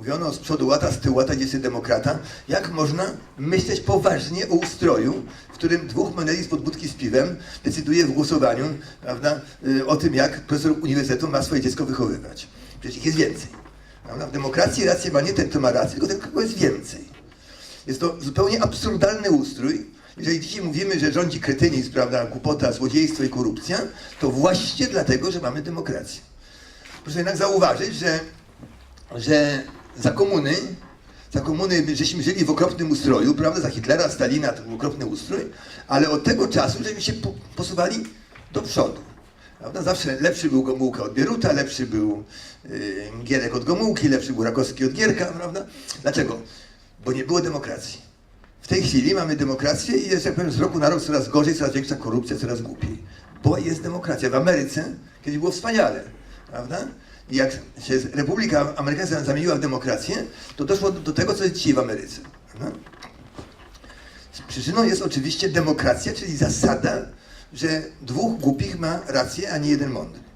mówiono z przodu łata, z tyłu łata, gdzie demokrata, jak można myśleć poważnie o ustroju, w którym dwóch meneli z podbudki z piwem decyduje w głosowaniu prawda, y, o tym, jak profesor uniwersytetu ma swoje dziecko wychowywać. Przecież ich jest więcej. Prawda? W demokracji rację ma nie ten, kto ma rację, tylko ten, kogo jest więcej. Jest to zupełnie absurdalny ustrój. Jeżeli dzisiaj mówimy, że rządzi kretynizm, prawda, głupota, złodziejstwo i korupcja, to właśnie dlatego, że mamy demokrację. Proszę jednak zauważyć, że, że za komuny, za komuny żeśmy żyli w okropnym ustroju, prawda, za Hitlera, Stalina to był okropny ustrój, ale od tego czasu żeśmy się po, posuwali do przodu. Prawda? Zawsze lepszy był Gomułka od Bieruta, lepszy był yy, Gierek od Gomułki, lepszy był Rakowski od Gierka, prawda? Dlaczego? Bo nie było demokracji. W tej chwili mamy demokrację i jest, jak powiem, z roku na rok coraz gorzej, coraz większa korupcja, coraz głupiej. Bo jest demokracja. W Ameryce kiedyś było wspaniale, prawda? I jak się Republika Amerykańska zamieniła w demokrację, to doszło do, tego, co jest dzisiaj w Ameryce. Prawda? Przyczyną jest oczywiście demokracja, czyli zasada, że dwóch głupich ma rację, a nie jeden mądry.